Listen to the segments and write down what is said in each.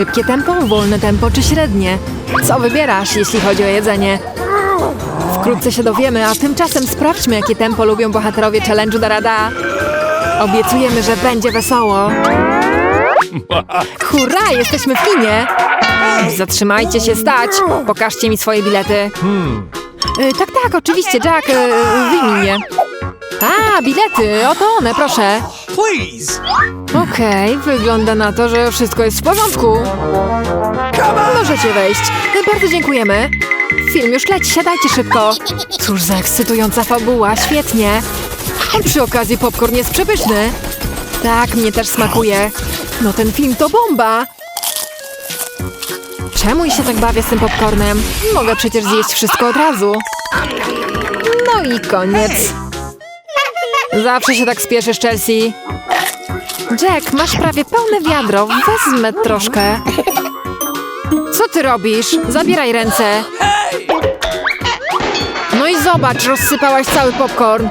Szybkie tempo, wolne tempo czy średnie? Co wybierasz, jeśli chodzi o jedzenie? Wkrótce się dowiemy, a tymczasem sprawdźmy, jakie tempo lubią bohaterowie challenge'u Darada. Obiecujemy, że będzie wesoło. Hurra, jesteśmy w kinie! Zatrzymajcie się stać! Pokażcie mi swoje bilety. Y, tak, tak, oczywiście, Jack, y, wyjmij je. A, bilety, oto one, proszę. Please! Okej, wygląda na to, że wszystko jest w porządku. Możecie wejść. Bardzo dziękujemy. Film już leci, siadajcie szybko. Cóż za ekscytująca fabuła, świetnie. A przy okazji popcorn jest przepyszny. Tak, mnie też smakuje. No ten film to bomba. Czemu się tak bawię z tym popcornem? Mogę przecież zjeść wszystko od razu. No i koniec. Zawsze się tak spieszysz, Chelsea. Jack, masz prawie pełne wiadro. Wezmę troszkę. Co ty robisz? Zabieraj ręce. No i zobacz, rozsypałaś cały popcorn.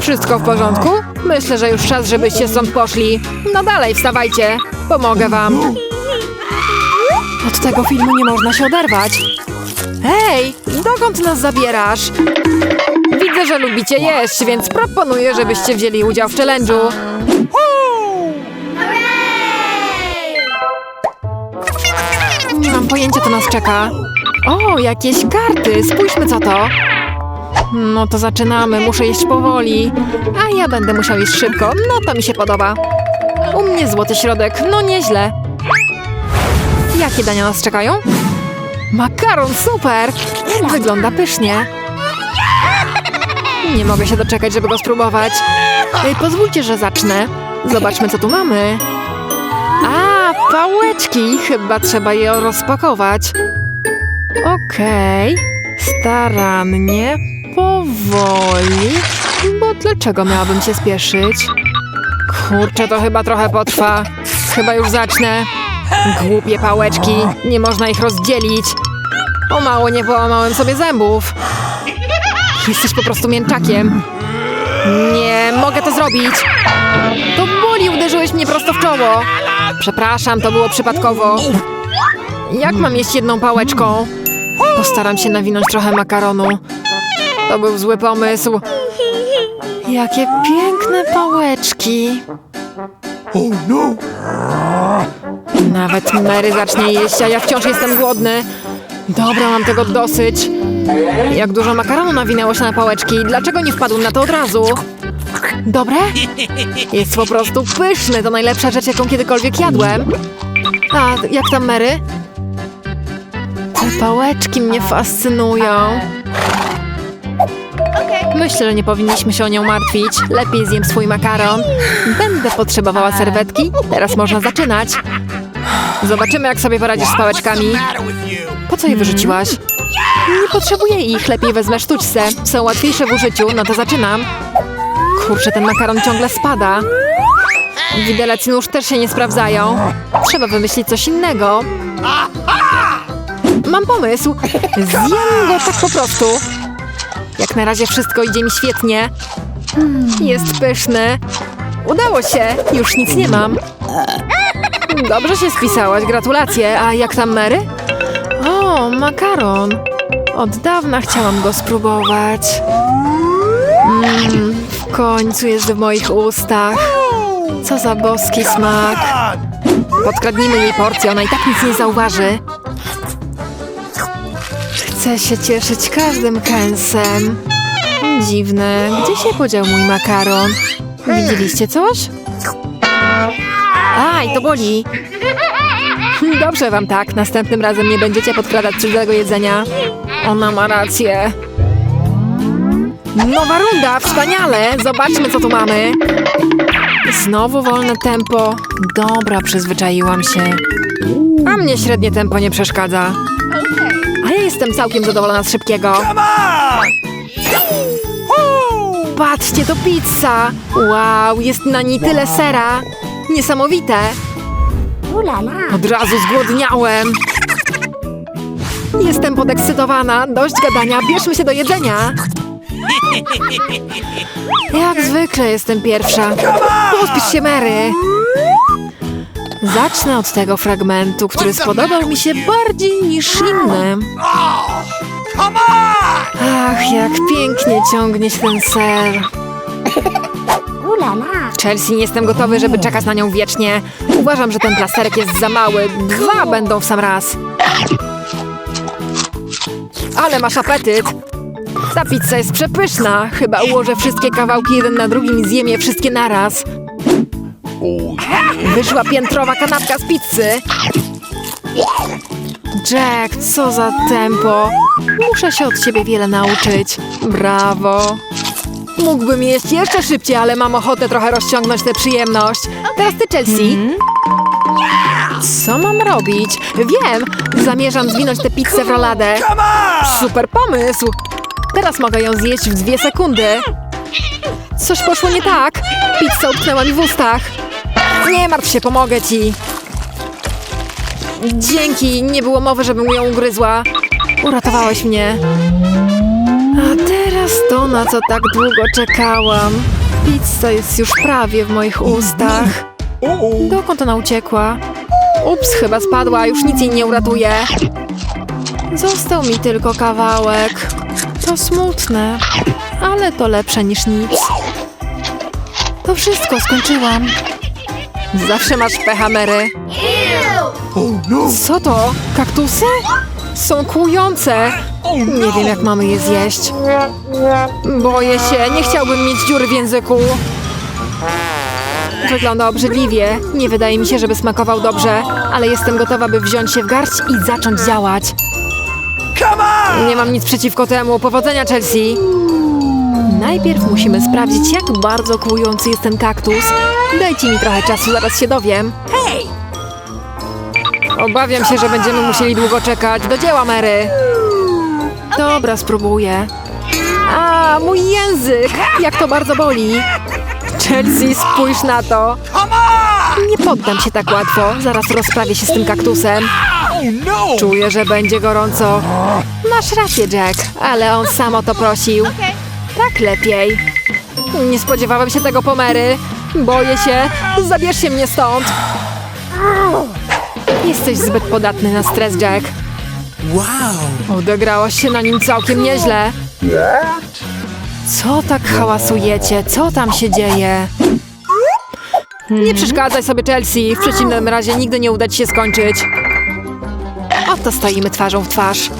Wszystko w porządku? Myślę, że już czas, żebyście stąd poszli. No dalej, wstawajcie. Pomogę wam. Od tego filmu nie można się oderwać. Hej, dokąd nas zabierasz? Widzę, że lubicie jeść, więc proponuję, żebyście wzięli udział w challenge'u. Nie mam pojęcia, co nas czeka. O, jakieś karty. Spójrzmy, co to. No to zaczynamy. Muszę jeść powoli. A ja będę musiał jeść szybko. No to mi się podoba. U mnie złoty środek. No nieźle. Jakie dania nas czekają? Makaron, super! Wygląda pysznie. Nie mogę się doczekać, żeby go spróbować. Ej, pozwólcie, że zacznę. Zobaczmy, co tu mamy. A, pałeczki. Chyba trzeba je rozpakować. Okej. Starannie, powoli. Bo dlaczego miałabym się spieszyć? Kurczę, to chyba trochę potrwa. Chyba już zacznę. Głupie pałeczki. Nie można ich rozdzielić. O mało nie połamałem sobie zębów. Jesteś po prostu mięczakiem. Nie, mogę to zrobić. To boli, uderzyłeś mnie prosto w czoło. Przepraszam, to było przypadkowo. Jak mam jeść jedną pałeczką? Postaram się nawinąć trochę makaronu. To był zły pomysł. Jakie piękne pałeczki. Oh no! Nawet Mary zacznie jeść, a ja wciąż jestem głodny. Dobra, mam tego dosyć. Jak dużo makaronu nawinęło się na pałeczki. Dlaczego nie wpadł na to od razu? Dobre? Jest po prostu pyszny. To najlepsza rzecz, jaką kiedykolwiek jadłem. A jak tam Mary? Te pałeczki mnie fascynują. Myślę, że nie powinniśmy się o nią martwić. Lepiej zjem swój makaron. Będę potrzebowała serwetki. Teraz można zaczynać. Zobaczymy, jak sobie poradzisz z pałeczkami. Po co je wyrzuciłaś? Nie potrzebuję ich, lepiej wezmę sztućce. Są łatwiejsze w użyciu, no to zaczynam. Kurczę, ten makaron ciągle spada. Widelec nóż też się nie sprawdzają. Trzeba wymyślić coś innego. Mam pomysł. Zjem go tak po prostu. Jak na razie wszystko idzie mi świetnie. Jest pyszny. Udało się, już nic nie mam. Dobrze się spisałaś, gratulacje. A jak tam Mary? O, makaron. Od dawna chciałam go spróbować. Mmm, w końcu jest w moich ustach. Co za boski smak. Podkradnijmy jej porcję, ona i tak nic nie zauważy. Chcę się cieszyć każdym kęsem. Dziwne, gdzie się podział mój makaron? Widzieliście coś? Aj, to boli. Dobrze wam tak, następnym razem nie będziecie podkradać cudzego jedzenia. Ona ma rację. Nowa runda, wspaniale! Zobaczmy, co tu mamy. Znowu wolne tempo. Dobra, przyzwyczaiłam się. A mnie średnie tempo nie przeszkadza. A ja jestem całkiem zadowolona z szybkiego. Patrzcie, to pizza! Wow, jest na niej tyle sera. Niesamowite. Od razu zgłodniałem. Jestem podekscytowana. Dość gadania, bierzmy się do jedzenia. Jak zwykle jestem pierwsza. Pospisz się, Mary. Zacznę od tego fragmentu, który spodobał mi się bardziej niż inne. Ach, jak pięknie ciągnie się ten ser. Chelsea, nie jestem gotowy, żeby czekać na nią wiecznie. Uważam, że ten plasterek jest za mały. Dwa będą w sam raz. Ale masz apetyt. Ta pizza jest przepyszna. Chyba ułożę wszystkie kawałki jeden na drugim i zjem je wszystkie naraz. Wyszła piętrowa kanapka z pizzy. Jack, co za tempo. Muszę się od ciebie wiele nauczyć. Brawo. Mógłbym jeść jeszcze szybciej, ale mam ochotę trochę rozciągnąć tę przyjemność. Teraz ty, Chelsea. Co mam robić? Wiem! Zamierzam zwinąć tę pizzę w roladę. Super pomysł! Teraz mogę ją zjeść w dwie sekundy. Coś poszło nie tak. Pizza utknęła mi w ustach. Nie martw się, pomogę ci. Dzięki, nie było mowy, żebym ją ugryzła. Uratowałeś mnie. A teraz to, na co tak długo czekałam. Pizza jest już prawie w moich ustach. Dokąd ona uciekła? Ups, chyba spadła, już nic jej nie uratuje. Został mi tylko kawałek. To smutne, ale to lepsze niż nic. To wszystko, skończyłam. Zawsze masz pecha, Mary. Co to? Kaktusy? Są kłujące. Nie wiem, jak mamy je zjeść. Boję się, nie chciałbym mieć dziury w języku. Wygląda obrzydliwie. Nie wydaje mi się, żeby smakował dobrze, ale jestem gotowa, by wziąć się w garść i zacząć działać. Come on! Nie mam nic przeciwko temu. Powodzenia, Chelsea! Najpierw musimy sprawdzić, jak bardzo kłujący jest ten kaktus. Dajcie mi trochę czasu, zaraz się dowiem. Hej! Obawiam się, że będziemy musieli długo czekać. Do dzieła, Mary! Dobra, spróbuję. A, mój język! Jak to bardzo boli! Chelsea, spójrz na to! Nie poddam się tak łatwo. Zaraz rozprawię się z tym kaktusem. No! Czuję, że będzie gorąco. Masz rację, Jack, ale on sam o to prosił. Tak lepiej. Nie spodziewałem się tego pomery. Boję się. Zabierzcie mnie stąd. Jesteś zbyt podatny na stres, Jack. Wow! Odegrałaś się na nim całkiem nieźle. Co tak hałasujecie? Co tam się dzieje? Nie przeszkadzaj sobie, Chelsea. W przeciwnym razie nigdy nie uda ci się skończyć. Oto stoimy twarzą w twarz.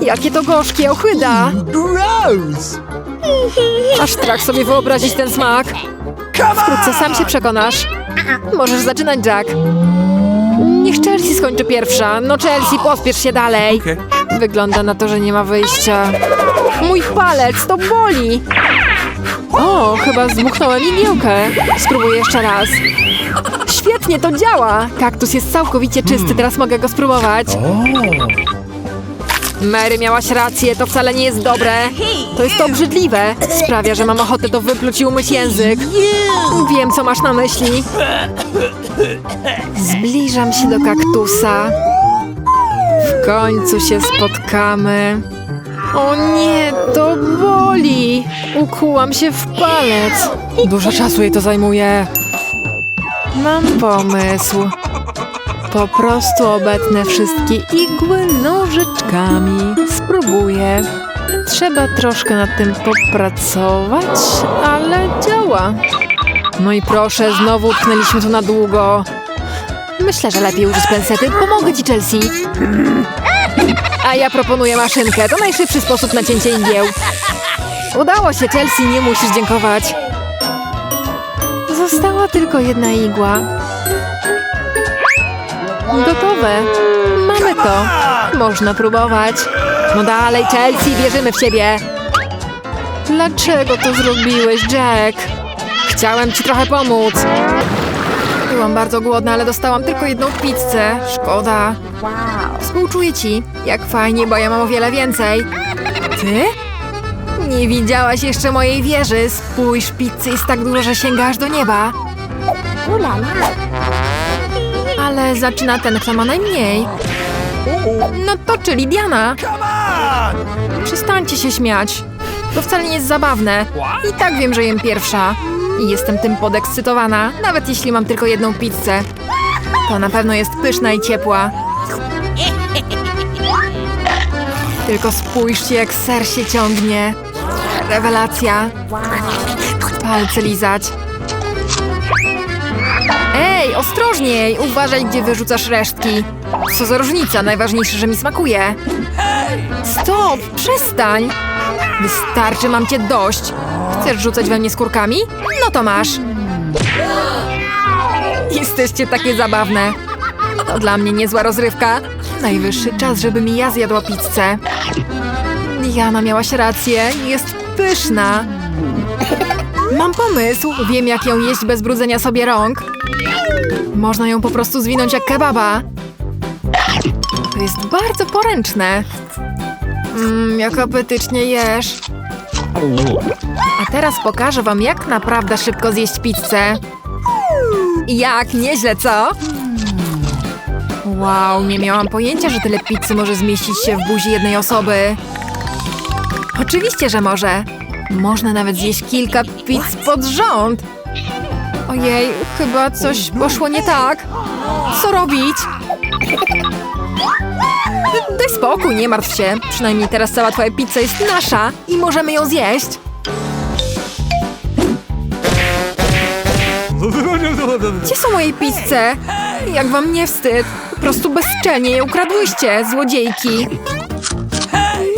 Jakie to gorzkie, ochyda! Gross! Aż strach sobie wyobrazić ten smak. Wkrótce sam się przekonasz. Możesz zaczynać, Jack. Niech Chelsea skończy pierwsza. No Chelsea, pospiesz się dalej. Wygląda na to, że nie ma wyjścia. Mój palec, to boli! O, chyba zmuchnąłem igiełkę. Spróbuję jeszcze raz. Świetnie, to działa! Kaktus jest całkowicie czysty, teraz mogę go spróbować. Mary, miałaś rację, to wcale nie jest dobre. To jest obrzydliwe. Sprawia, że mam ochotę to wypluć i umyć język. Wiem, co masz na myśli. Zbliżam się do kaktusa. W końcu się spotkamy. O nie, to boli! Ukułam się w palec. Dużo czasu jej to zajmuje. Mam pomysł. Po prostu obetnę wszystkie igły nożyczkami. Spróbuję. Trzeba troszkę nad tym popracować, ale działa. No i proszę, znowu utknęliśmy tu na długo. Myślę, że lepiej użyć pensety. Pomogę ci, Chelsea. A ja proponuję maszynkę. To najszybszy sposób na cięcie igieł. Udało się, Chelsea, nie musisz dziękować. Została tylko jedna igła. Gotowe. Mamy to. Można próbować. No dalej, Chelsea, wierzymy w ciebie. Dlaczego to zrobiłeś, Jack? Chciałem ci trochę pomóc. Byłam bardzo głodna, ale dostałam tylko jedną pizzę. Szkoda. Współczuję ci. Jak fajnie, bo ja mam o wiele więcej. Ty? Nie widziałaś jeszcze mojej wieży. Spójrz, pizzy jest tak dużo, że sięga aż do nieba. Ale zaczyna ten, kto ma najmniej. No to czyli Diana. Przestańcie się śmiać. To wcale nie jest zabawne. I tak wiem, że jem pierwsza. I jestem tym podekscytowana, nawet jeśli mam tylko jedną pizzę. To na pewno jest pyszna i ciepła. Tylko spójrzcie, jak ser się ciągnie. Rewelacja. Palce lizać. Ej, ostrożniej! Uważaj, gdzie wyrzucasz resztki. Co za różnica, najważniejsze, że mi smakuje. Stop, przestań! Wystarczy, mam cię dość. Chcesz rzucać we mnie skórkami? No to masz. Jesteście takie zabawne. To dla mnie niezła rozrywka. Najwyższy czas, żebym i ja zjadła pizzę. Diana miałaś rację, jest pyszna. Mam pomysł, wiem jak ją jeść bez brudzenia sobie rąk. Można ją po prostu zwinąć jak kebaba. To jest bardzo poręczne. Mmm, jak apetycznie jesz. A teraz pokażę wam, jak naprawdę szybko zjeść pizzę. Jak, nieźle, co? Wow, nie miałam pojęcia, że tyle pizzy może zmieścić się w buzi jednej osoby. Oczywiście, że może. Można nawet zjeść kilka pizz pod rząd. Ojej, chyba coś poszło nie tak. Co robić? Daj spokój, nie martw się. Przynajmniej teraz cała twoja pizza jest nasza i możemy ją zjeść. Gdzie są moje pizze? Jak wam nie wstyd? Po prostu bezczelnie je ukradłyście, złodziejki.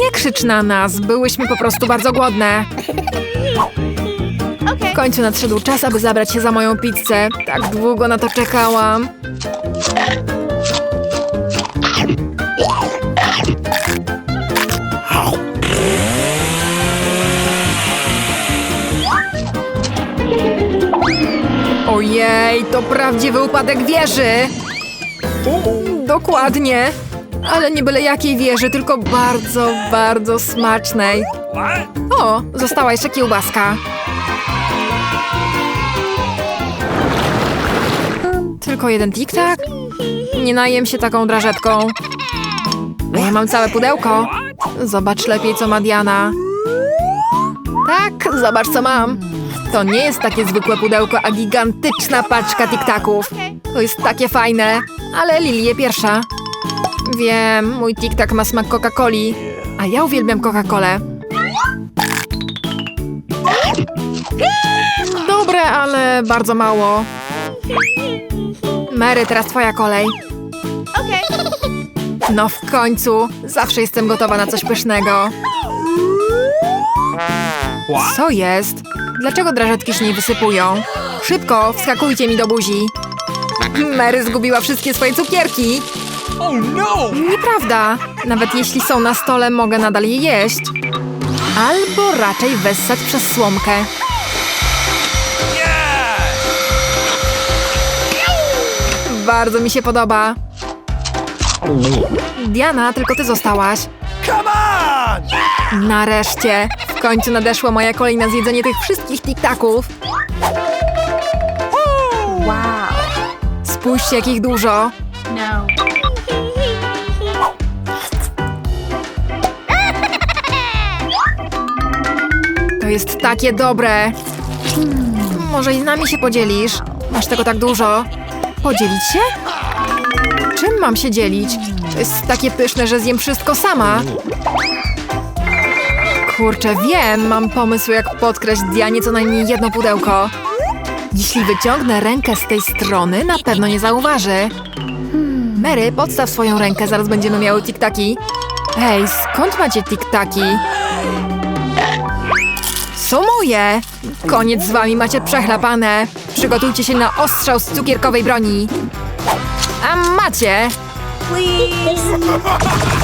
Nie krzycz na nas, byłyśmy po prostu bardzo głodne. W końcu nadszedł czas, aby zabrać się za moją pizzę. Tak długo na to czekałam. Ojej, to prawdziwy upadek wieży! Dokładnie. Ale nie byle jakiej wieży, tylko bardzo, bardzo smacznej. O, została jeszcze kiełbaska. Tylko jeden tiktak? Nie najem się taką drażetką. A ja mam całe pudełko. Zobacz lepiej, co ma Diana. Tak, zobacz, co mam. To nie jest takie zwykłe pudełko, a gigantyczna paczka tiktaków. To jest takie fajne, ale Lili je pierwsza. Wiem, mój tiktak ma smak Coca-Coli, a ja uwielbiam Coca-Colę. Dobre, ale bardzo mało. Mary, teraz twoja kolej. No w końcu, zawsze jestem gotowa na coś pysznego. Co jest? Dlaczego drażetki się nie wysypują? Szybko, wskakujcie mi do buzi. Mary zgubiła wszystkie swoje cukierki. Oh no! Nieprawda. Nawet jeśli są na stole, mogę nadal je jeść. Albo raczej wessać przez słomkę. Bardzo mi się podoba. Diana, tylko ty zostałaś. Come on! Nareszcie! W końcu nadeszła moja kolej na zjedzenie tych wszystkich tiktaków. Wow. Spójrzcie, jak ich dużo. No. To jest takie dobre. Może i z nami się podzielisz? Masz tego tak dużo. Podzielić się? Czym mam się dzielić? To jest takie pyszne, że zjem wszystko sama. Kurczę, wiem, mam pomysł, jak podkraść Dianie co najmniej jedno pudełko. Jeśli wyciągnę rękę z tej strony, na pewno nie zauważy. Mary, podstaw swoją rękę, zaraz będziemy miały tiktaki. Hej, skąd macie tiktaki? Są moje! Koniec z wami, macie przechlapane. Przygotujcie się na ostrzał z cukierkowej broni. A macie! Please.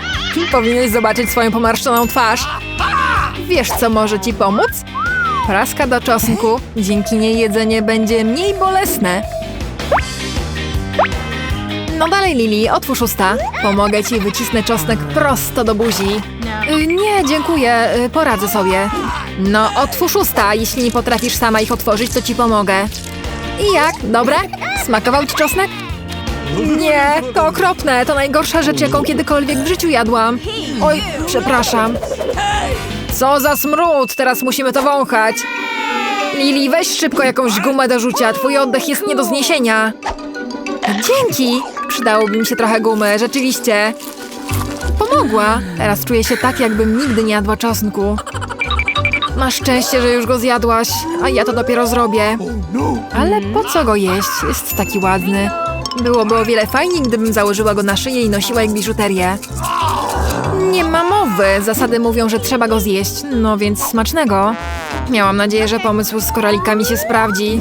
Powinieneś zobaczyć swoją pomarszczoną twarz. Wiesz, co może ci pomóc? Praska do czosnku. Dzięki niej jedzenie będzie mniej bolesne. No dalej, Lili, otwórz usta. Pomogę ci, wycisnę czosnek prosto do buzi. Y, nie, dziękuję, y, poradzę sobie. No, otwórz usta. Jeśli nie potrafisz sama ich otworzyć, to ci pomogę. I jak? Dobre? Smakował ci czosnek? Nie, to okropne. To najgorsza rzecz, jaką kiedykolwiek w życiu jadłam. Oj, przepraszam. Co za smród! Teraz musimy to wąchać. Lili, weź szybko jakąś gumę do rzucia. Twój oddech jest nie do zniesienia. Dzięki! Przydałoby mi się trochę gumy, rzeczywiście. Pomogła. Teraz czuję się tak, jakbym nigdy nie jadła czosnku. Masz szczęście, że już go zjadłaś, a ja to dopiero zrobię. Ale po co go jeść? Jest taki ładny. Byłoby o wiele fajniej, gdybym założyła go na szyję i nosiła jak biżuterię. Nie ma mowy. Zasady mówią, że trzeba go zjeść. No więc smacznego. Miałam nadzieję, że pomysł z koralikami się sprawdzi.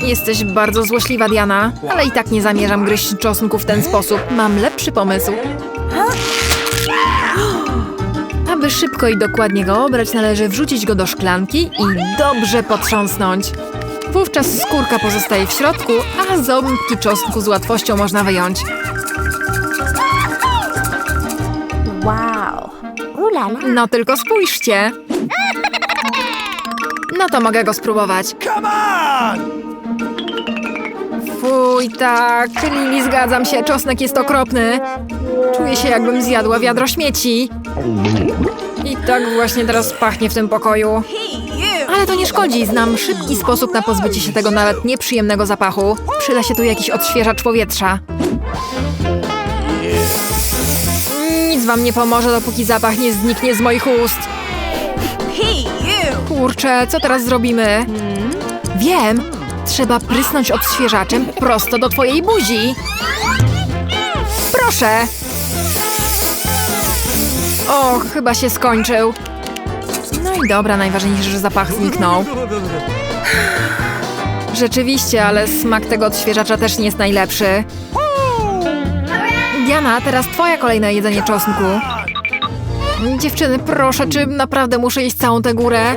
Jesteś bardzo złośliwa, Diana, ale i tak nie zamierzam gryźć czosnku w ten sposób. Mam lepszy pomysł. Aby szybko i dokładnie go obrać, należy wrzucić go do szklanki i dobrze potrząsnąć. Wówczas skórka pozostaje w środku, a ząbki czosnku z łatwością można wyjąć. Wow. Ooh la la. No tylko spójrzcie. No to mogę go spróbować. Come on! Fuj, tak, Lili, zgadzam się, czosnek jest okropny. Czuję się, jakbym zjadła wiadro śmieci. I tak właśnie teraz pachnie w tym pokoju. Ale to nie szkodzi, znam szybki sposób na pozbycie się tego nawet nieprzyjemnego zapachu. Przyda się tu jakiś odświeżacz powietrza. Nic wam nie pomoże, dopóki zapach nie zniknie z moich ust. Kurczę, co teraz zrobimy? Wiem! Trzeba prysnąć odświeżaczem prosto do twojej buzi. Proszę! O, chyba się skończył. No i dobra, najważniejsze, że zapach zniknął. Rzeczywiście, ale smak tego odświeżacza też nie jest najlepszy. Diana, teraz twoja kolejne jedzenie czosnku. Dziewczyny, proszę, czy naprawdę muszę jeść całą tę górę?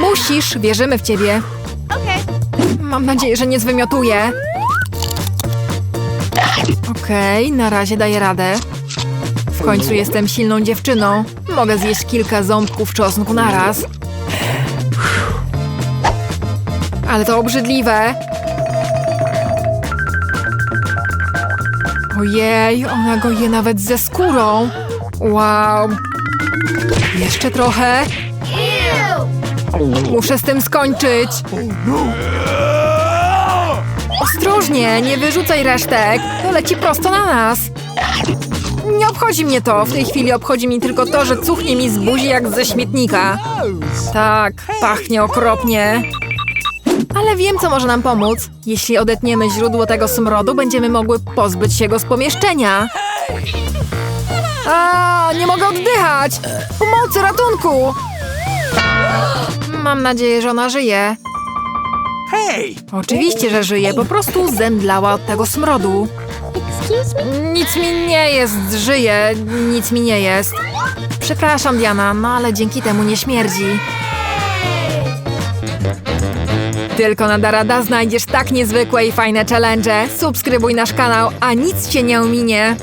Musisz, wierzymy w ciebie. Okay. Mam nadzieję, że nie zwymiotuję. Okej, na razie daję radę. W końcu jestem silną dziewczyną. Mogę zjeść kilka ząbków czosnku naraz. Ale to obrzydliwe. Ojej, ona go je nawet ze skórą. Wow. Jeszcze trochę. Muszę z tym skończyć. Ostrożnie, nie wyrzucaj resztek. To leci prosto na nas. Nie obchodzi mnie to. W tej chwili obchodzi mi tylko to, że cuchnie mi z buzi jak ze śmietnika. Tak, pachnie okropnie. Ale wiem, co może nam pomóc. Jeśli odetniemy źródło tego smrodu, będziemy mogły pozbyć się go z pomieszczenia. A, nie mogę oddychać! Pomocy, ratunku! Mam nadzieję, że ona żyje. Hey! Oczywiście, że żyje, po prostu zemdlała od tego smrodu. Nic mi nie jest, żyje, nic mi nie jest. Przepraszam, Diana, no ale dzięki temu nie śmierdzi. Tylko na Darada znajdziesz tak niezwykłe i fajne challenge. Subskrybuj nasz kanał, a nic cię nie ominie.